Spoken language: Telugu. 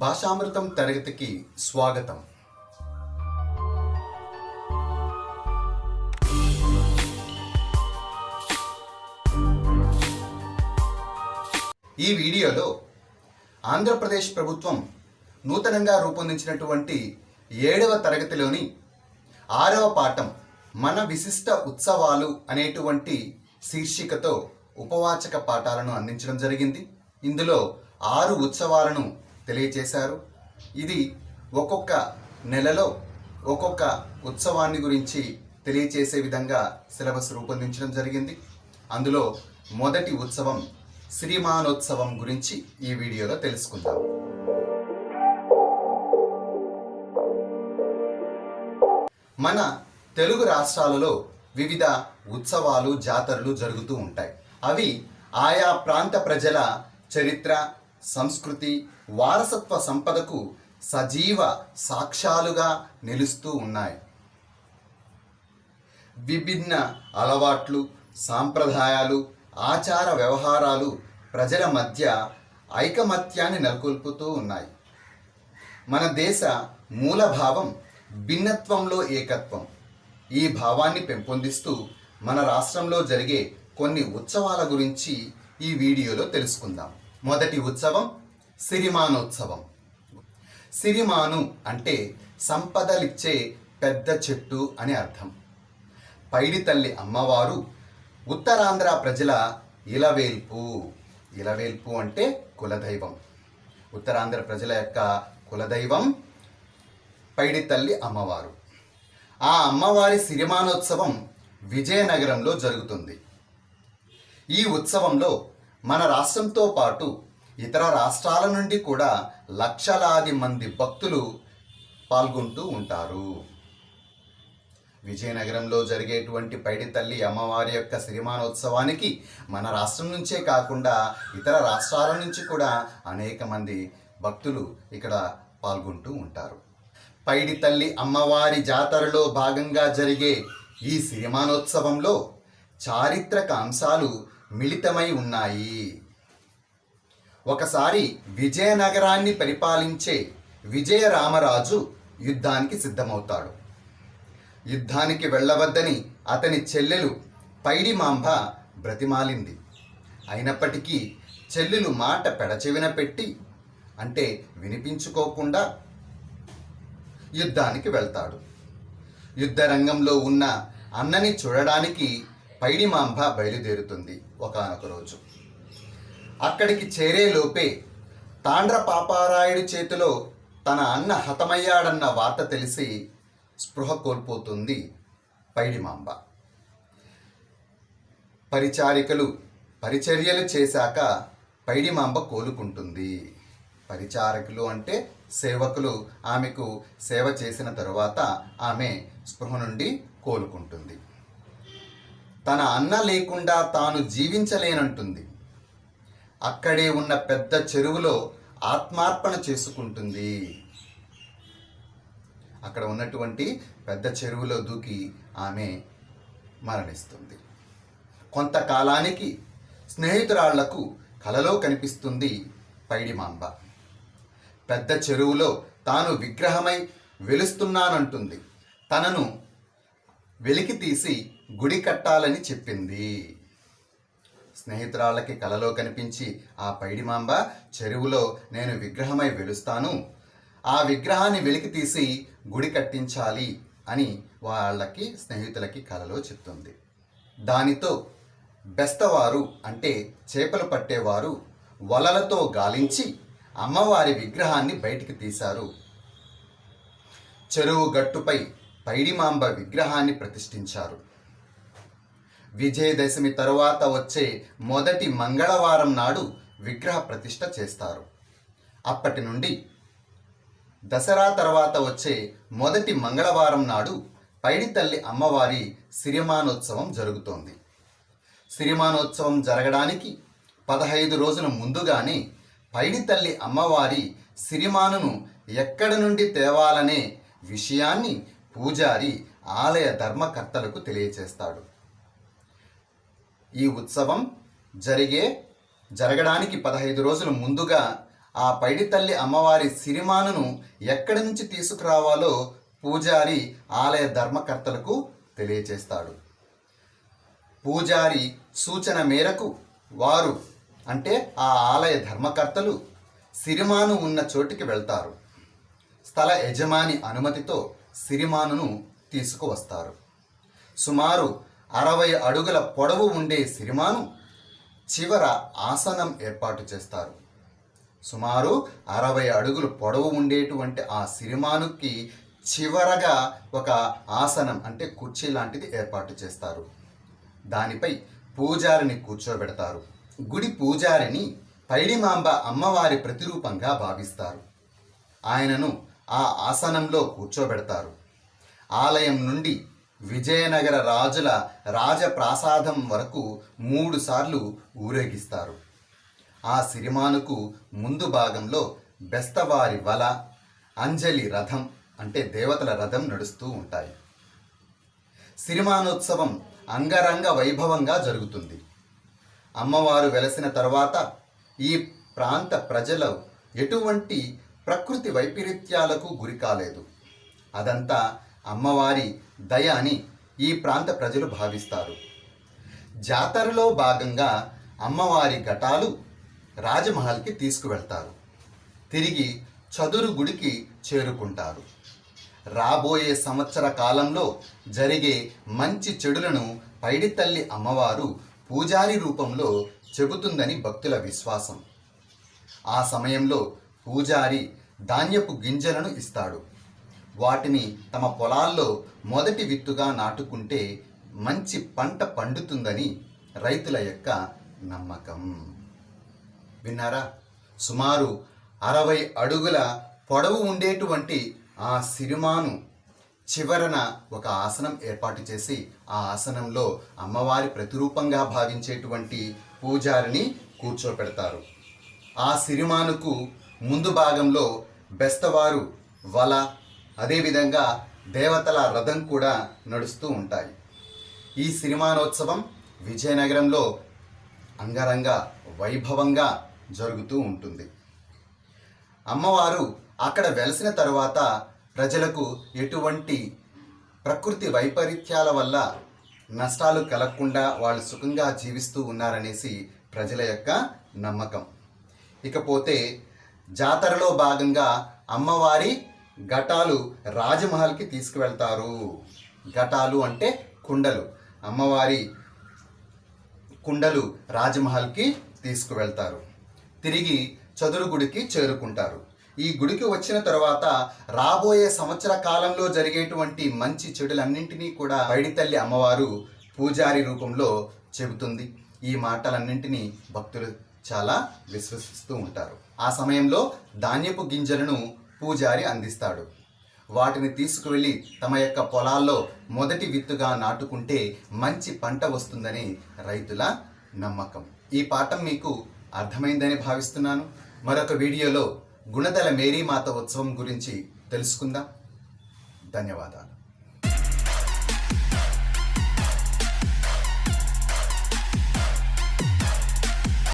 భాషామృతం తరగతికి స్వాగతం. ఈ వీడియోలో ఆంధ్రప్రదేశ్ ప్రభుత్వం నూతనంగా రూపొందించినటువంటి ఏడవ తరగతిలోని ఆరవ పాఠం మన విశిష్ట ఉత్సవాలు అనేటువంటి శీర్షికతో ఉపవాచక పాఠాలను అందించడం జరిగింది. ఇందులో ఆరు ఉత్సవాలను తెలియచేశారు. ఇది ఒక్కొక్క నెలలో ఒక్కొక్క ఉత్సవాన్ని గురించి తెలియచేసే విధంగా సిలబస్ రూపొందించడం జరిగింది. అందులో మొదటి ఉత్సవం శ్రీమానోత్సవం గురించి ఈ వీడియోలో తెలుసుకుందాం. మన తెలుగు రాష్ట్రాలలో వివిధ ఉత్సవాలు జాతరలు జరుగుతూ ఉంటాయి. అవి ఆయా ప్రాంత ప్రజల చరిత్ర సంస్కృతి వారసత్వ సంపదకు సజీవ సాక్ష్యాలుగా నిలుస్తూ ఉన్నాయి. విభిన్న అలవాట్లు సాంప్రదాయాలు ఆచార వ్యవహారాలు ప్రజల మధ్య ఐకమత్యాన్ని నెలకొల్పుతూ ఉన్నాయి. మన దేశ మూలభావం భిన్నత్వంలో ఏకత్వం. ఈ భావాన్ని పెంపొందిస్తూ మన రాష్ట్రంలో జరిగే కొన్ని ఉత్సవాల గురించి ఈ వీడియోలో తెలుసుకుందాం. మొదటి ఉత్సవం సిరిమానోత్సవం. సిరిమాను అంటే సంపదలిచ్చే పెద్ద చెట్టు అని అర్థం. పైడి తల్లి అమ్మవారు ఉత్తరాంధ్ర ప్రజల ఇలవేల్పు. ఇలవేల్పు అంటే కులదైవం. ఉత్తరాంధ్ర ప్రజల యొక్క కులదైవం పైడి తల్లి అమ్మవారు. ఆ అమ్మవారి సిరిమానోత్సవం విజయనగరంలో జరుగుతుంది. ఈ ఉత్సవంలో మన రాష్ట్రంతో పాటు ఇతర రాష్ట్రాల నుండి కూడా లక్షలాది మంది భక్తులు పాల్గొంటూ ఉంటారు. విజయనగరంలో జరిగేటువంటి పైడి తల్లి అమ్మవారి యొక్క సిరిమానోత్సవానికి మన రాష్ట్రం నుంచే కాకుండా ఇతర రాష్ట్రాల నుంచి కూడా అనేక మంది భక్తులు ఇక్కడ పాల్గొంటూ ఉంటారు. పైడి తల్లి అమ్మవారి జాతరలో భాగంగా జరిగే ఈ సిరిమానోత్సవంలో చారిత్రక అంశాలు మిళితమై ఉన్నాయి. ఒకసారి విజయనగరాన్ని పరిపాలించే విజయరామరాజు యుద్ధానికి సిద్ధమవుతాడు. యుద్ధానికి వెళ్ళవద్దని అతని చెల్లెలు పైడిమాంబ బ్రతిమాలింది. అయినప్పటికీ చెల్లెలు మాట పెడచెవిన పెట్టి అంటే వినిపించుకోకుండా యుద్ధానికి వెళ్తాడు. యుద్ధ రంగంలో ఉన్న అన్నని చూడడానికి పైడిమాంబ బయలుదేరుతుంది ఒకానొక రోజు. అక్కడికి చేరేలోపే తాండ్ర పాపారాయుడి చేతిలో తన అన్న హతమయ్యాడన్న వార్త తెలిసి స్పృహ కోల్పోతుంది పైడిమాంబ పరిచారికలు పరిచర్యలు చేశాక పైడిమాంబ కోలుకుంటుంది. పరిచారకులు అంటే సేవకులు. ఆమెకు సేవ చేసిన తరువాత ఆమె స్పృహ నుండి కోలుకుంటుంది. తన అన్న లేకుండా తాను జీవించలేనంటుంది. అక్కడే ఉన్న పెద్ద చెరువులో ఆత్మార్పణ చేసుకుంటుంది. అక్కడ ఉన్నటువంటి పెద్ద చెరువులో దూకి ఆమె మరణిస్తుంది. కొంతకాలానికి స్నేహితురాళ్ళకు కలలో కనిపిస్తుంది పైడిమాంబ. పెద్ద చెరువులో తాను విగ్రహమై వెలుస్తున్నానంటుంది. తనను వెలికి తీసి గుడి కట్టాలని చెప్పింది. స్నేహితురాళ్ళకి కలలో కనిపించి ఆ పైడిమాంబ చెరువులో నేను విగ్రహమై వెలుస్తాను. ఆ విగ్రహాన్ని వెలికి తీసి గుడి కట్టించాలి అని వాళ్ళకి స్నేహితులకి కలలో చెప్తుంది. దానితో బెస్తవారు అంటే చేపలు పట్టేవారు వలలతో గాలించి అమ్మవారి విగ్రహాన్ని బయటికి తీశారు. చెరువు గట్టుపై పైడిమాంబ విగ్రహాన్ని ప్రతిష్ఠించారు. విజయదశమి తరువాత వచ్చే మొదటి మంగళవారం నాడు విగ్రహ ప్రతిష్ట చేస్తారు. అప్పటి నుండి దసరా తర్వాత వచ్చే మొదటి మంగళవారం నాడు పైడితల్లి అమ్మవారి సిరిమానోత్సవం జరుగుతోంది. సిరిమానోత్సవం జరగడానికి పదహైదు రోజుల ముందుగానే పైడి తల్లి అమ్మవారి సిరిమానును ఎక్కడి నుండి తేవాలనే విషయాన్ని పూజారి ఆలయ ధర్మకర్తలకు తెలియచేస్తాడు. ఈ ఉత్సవం జరిగే జరగడానికి పదహైదు రోజులు ముందుగా ఆ పైడి తల్లి అమ్మవారి సిరిమానును ఎక్కడి నుంచి తీసుకురావాలో పూజారి ఆలయ ధర్మకర్తలకు తెలియచేస్తాడు. పూజారి సూచన మేరకు వారు అంటే ఆ ఆలయ ధర్మకర్తలు సిరిమాను ఉన్న చోటికి వెళ్తారు. స్థల యజమాని అనుమతితో సిరిమానును తీసుకువస్తారు. సుమారు అరవై అడుగుల పొడవు ఉండే సిరిమాను చివర ఆసనం ఏర్పాటు చేస్తారు. సుమారు అరవై అడుగులు పొడవు ఉండేటువంటి ఆ సిరిమానుకి చివరగా ఒక ఆసనం అంటే కుర్చీ లాంటిది ఏర్పాటు చేస్తారు. దానిపై పూజారిని కూర్చోబెడతారు. గుడి పూజారిని పైడిమాంబ అమ్మవారి ప్రతిరూపంగా భావిస్తారు. ఆయనను ఆ ఆసనంలో కూర్చోబెడతారు. ఆలయం నుండి విజయనగర రాజుల రాజప్రాసాదం వరకు మూడుసార్లు ఊరేగిస్తారు. ఆ సిరిమానుకు ముందు భాగంలో బెస్తవారి వల అంజలి రథం అంటే దేవతల రథం నడుస్తూ ఉంటాయి. సిరిమానోత్సవం అంగరంగ వైభవంగా జరుగుతుంది. అమ్మవారు వెలసిన తర్వాత ఈ ప్రాంత ప్రజలు ఎటువంటి ప్రకృతి వైపరీత్యాలకు గురి కాలేదు. అదంతా అమ్మవారి దయ అని ఈ ప్రాంత ప్రజలు భావిస్తారు. జాతరలో భాగంగా అమ్మవారి ఘటాలు రాజమహల్కి తీసుకువెళ్తారు. తిరిగి చదురు గుడికి చేరుకుంటారు. రాబోయే సంవత్సర కాలంలో జరిగే మంచి చెడులను పైడితల్లి అమ్మవారు పూజారి రూపంలో చెబుతుందని భక్తుల విశ్వాసం. ఆ సమయంలో పూజారి ధాన్యపు గింజలను ఇస్తాడు. వాటిని తమ పొలాల్లో మొదటి విత్తుగా నాటుకుంటే మంచి పంట పండుతుందని రైతుల యొక్క నమ్మకం. విన్నారా? సుమారు అరవై అడుగుల పొడవు ఉండేటువంటి ఆ సిరిమాను చివరన ఒక ఆసనం ఏర్పాటు చేసి ఆ ఆసనంలో అమ్మవారి ప్రతిరూపంగా భావించేటువంటి పూజారిని కూర్చోపెడతారు. ఆ సిరిమానుకు ముందు భాగంలో బెస్తవారు వల అదేవిధంగా దేవతల రథం కూడా నడుస్తూ ఉంటాయి. ఈ సినిమానోత్సవం విజయనగరంలో అంగరంగ వైభవంగా జరుగుతూ ఉంటుంది. అమ్మవారు అక్కడ వెలసిన తరువాత ప్రజలకు ఎటువంటి ప్రకృతి వైపరీత్యాల వల్ల నష్టాలు కలగకుండా వాళ్ళు సుఖంగా జీవిస్తూ ఉన్నారనేసి ప్రజల యొక్క నమ్మకం. ఇకపోతే జాతరలో భాగంగా అమ్మవారి ఘటాలు రాజమహల్కి తీసుకువెళ్తారు. ఘటాలు అంటే కుండలు. అమ్మవారి కుండలు రాజమహల్కి తీసుకువెళ్తారు. తిరిగి చదురు గుడికి చేరుకుంటారు. ఈ గుడికి వచ్చిన తర్వాత రాబోయే సంవత్సర కాలంలో జరిగేటువంటి మంచి చెడులన్నింటినీ కూడా పైడి తల్లి అమ్మవారు పూజారి రూపంలో చెబుతుంది. ఈ మాటలన్నింటినీ భక్తులు చాలా విశ్వసిస్తూ ఉంటారు. ఆ సమయంలో ధాన్యపు గింజలను పూజారి అందిస్తాడు. వాటిని తీసుకువెళ్ళి తమ యొక్క పొలాల్లో మొదటి విత్తుగా నాటుకుంటే మంచి పంట వస్తుందని రైతుల నమ్మకం. ఈ పాఠం మీకు అర్థమైందని భావిస్తున్నాను. మరొక వీడియోలో గుణదల మేరీమాత ఉత్సవం గురించి తెలుసుకుందాం. ధన్యవాదాలు.